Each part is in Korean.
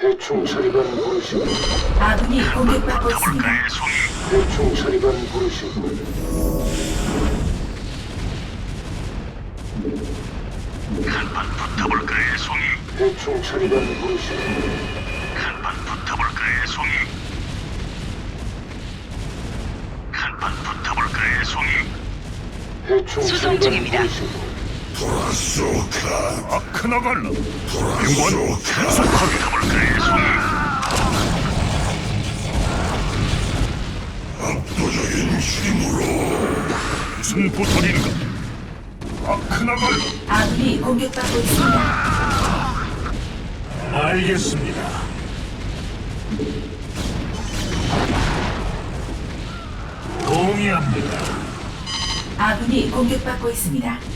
대충 처리반 부르시고 아군이 공격받고 있습니다. 대충 처리반 부르시고 한판 붙어볼까요, 송이? 대충 처리반 부르시고 한판 붙어볼까요, 송이? 한판 붙어볼까요, 송이? 대충 수송 처리반 중입니다. 부르시고 아크나갈라 병원 계속하게? 압도적인 힘으로 무슨 부탁인가? 아크나갈라 아군이 공격받고 있습니다. 알겠습니다. 동의합니다. 아군이 공격받고 있습니다.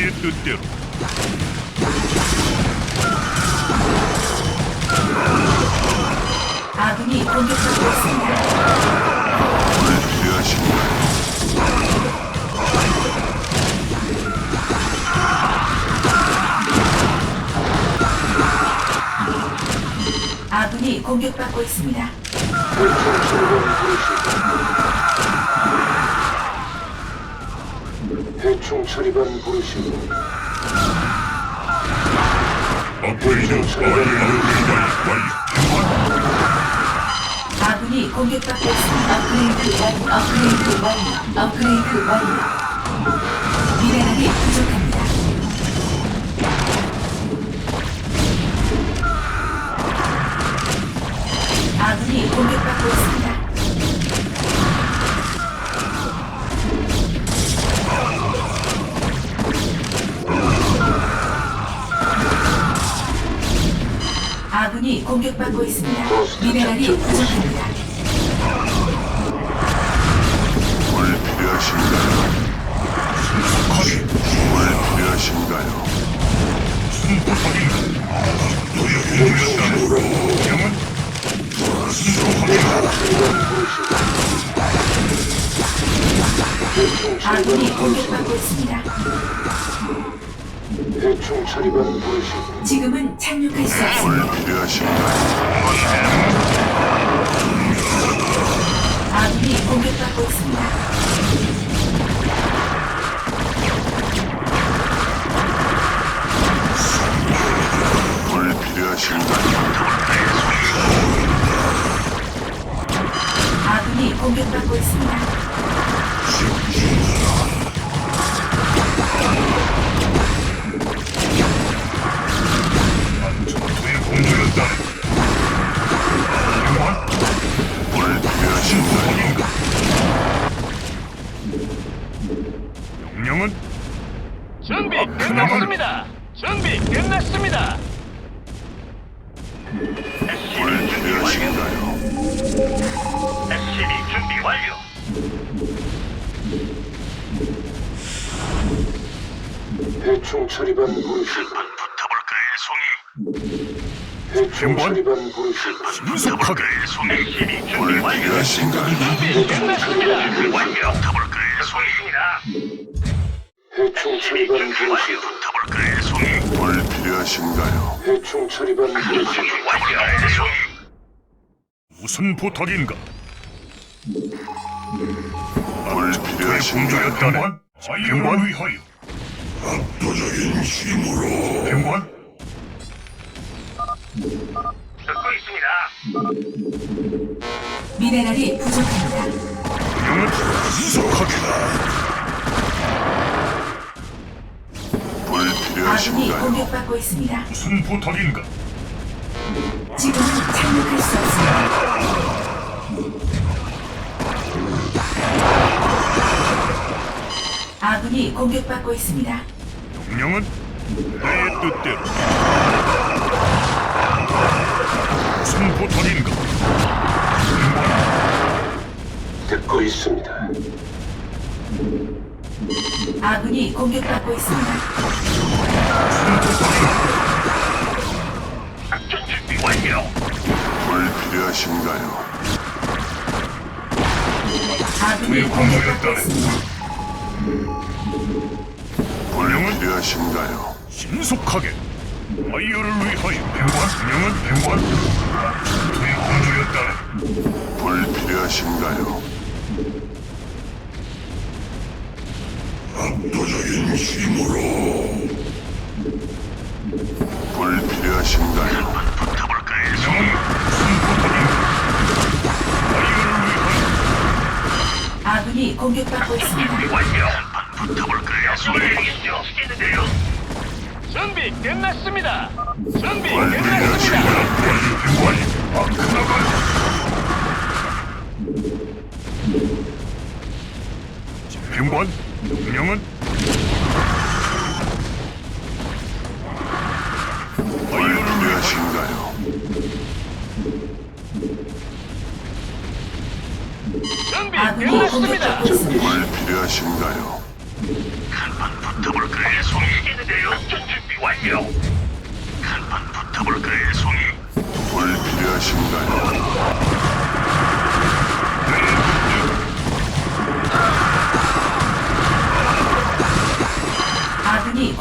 내 뜻대로 아군이 공격받고 있습니다. 아군이 공격받고 있습니다. 대충 처리반 부르시고 업그레이드 아군이 공격받고 있습니다. 업그레이드 완료. 업그레이드 완료. 업그레이드 완료. 미네랄이 부족합니다. 공격받고 있습니다. 미네랄이 부족합니다. 무슨 부탁인가? 병원 아군이 공격받고 있습니다. 지금은 착륙할 수 없습니다. 대충 처리반 부르시고 한판 붙어볼까요, 송이? 대충 병원? 처리반 부르시고 신속하게 송이. SCB 준비 완료. 준비 끝났습니다. 완료. 붙어볼까요, 송이? 대충 SCB 처리반. 부르시고 붙어볼까요, 송이? 뭘 필요하신가요? 대충 처리반 부르시고 붙어볼까요, 송이? 무슨 부탁인가? 뭘 필요하신가요? 병원? 병원 위하여. 압도적인 힘으로 병원? 듣고 있습니다. 미네랄이 부족합니다. 뭘 아군이 필요하신가요? 공격받고 있습니다. 무슨 부탁인가? 지금은 착륙할 수 없습니다. 아군이 공격받고 있습니다. 명령은 나의 뜻대로. 무슨 부탁인가? 듣고 있습니다. 아군이 공격받고 있습니다. 작전 준비 완료. 불 필요하신가요? 아군이 공격받고 있습니다. 불 필요하신가요? 신속하게 아이어를 위하여 명령은 명관 전투의 공주였다네 불 필요하신가요? 압도적인 힘으로 불 필요하신가요? 붙어볼까요? 명은 무슨 부탁인가? 아이어를 위하여 아군이 공격받고 있습니다. 완료 붙어볼까요? 소리겠죠. 시겠는데요. 준비 끝났습니다. 준비 불 끝났습니다.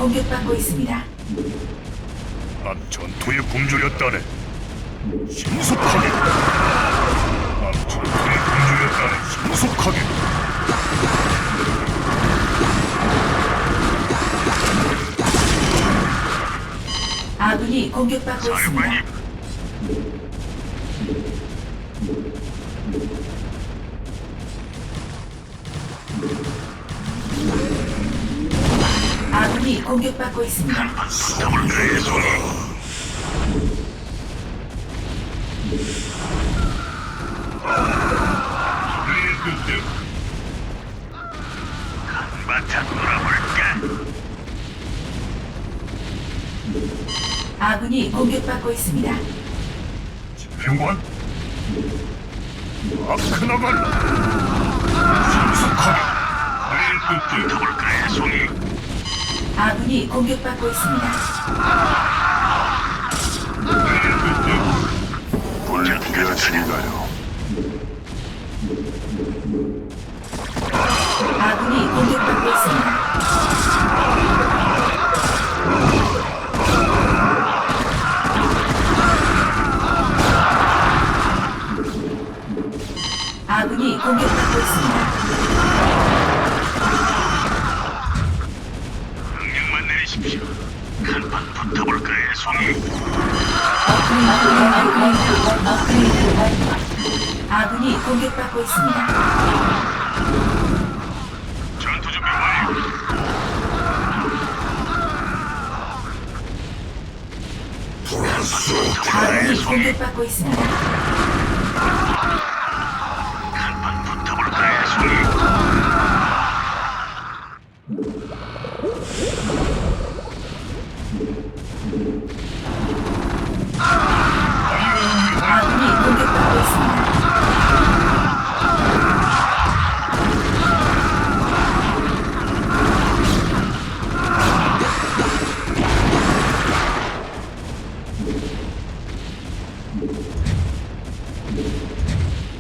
공격받고 있습니다. 난 전투의 공주였다네. 신속하게. 난 전투의 공주였다네. 신속하게. 아군이 공격받고 있습니다. 공격받고 있습니다. 한바탕 놀아볼까? 아군이 공격받고 있습니다. 병관 아크나갈 신속하게 나의 뜻대로 붙어볼까요? 송이 아군이 공격받고 있습니다. 아군이 공격받고 있습니다. 전투 준비 완료 아군이 공격받고 있습니다.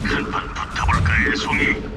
한판 붙어볼까요? 송이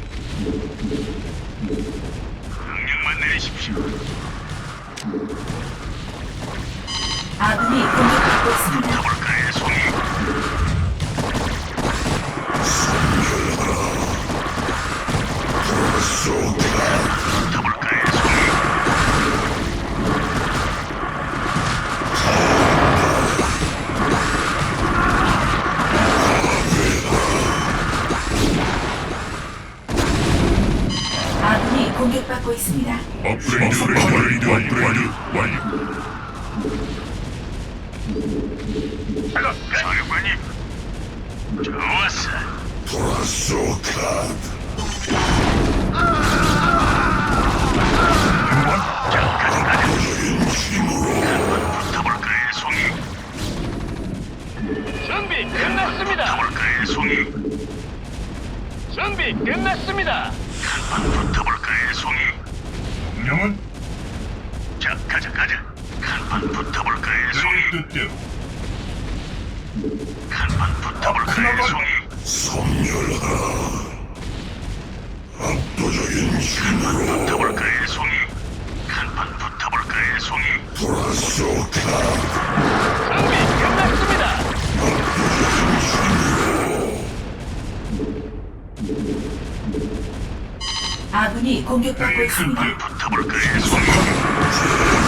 붙어볼까요, 송이? 한판 붙어볼까요, 송이? 한판 붙어볼까요, 송이? 준비 끝났습니다. 아군이 공격받고 있습니다. 붙어볼까요, 송이?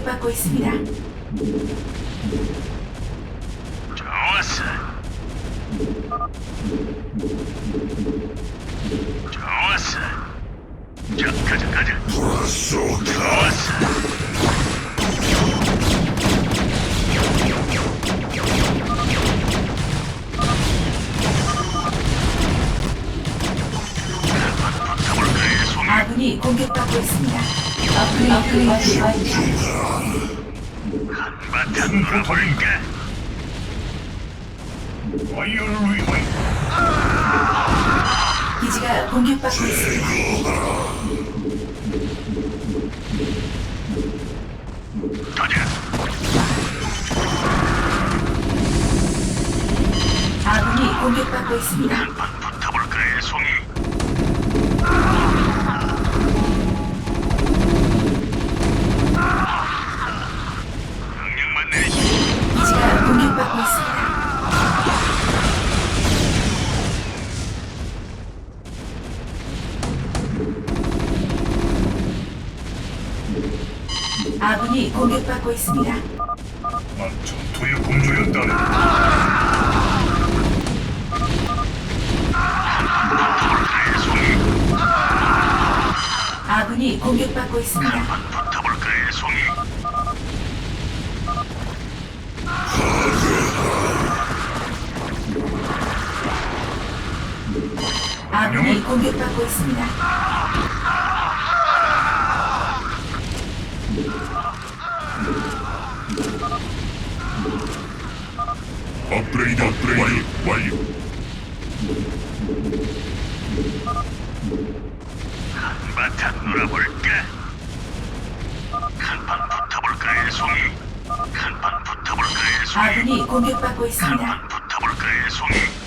공격받고 있습니다. 좋았어. 좋았어. 자, 가자, 가자. 좋았어. 한바탕 놀아볼까? 와이어를 위해 기지가 공격받고 있습니다. 가자. 아군이 공격받고 있습니다. 한판 붙어볼까요, 송이? 공격받고 있습니다. 난 전투의 공주였다네. 아군이 공격받고 있습니다. 한판 붙어볼까요, 송이? 아군이 공격받고 있습니다. 업그레이드 업그레이드 완료. 한바탕 놀아볼까? 한판 붙어볼까요, 송이? 한판 붙어볼까요, 송이? 아군이 공격받고 있습니다. 한판 붙어볼까요, 송이?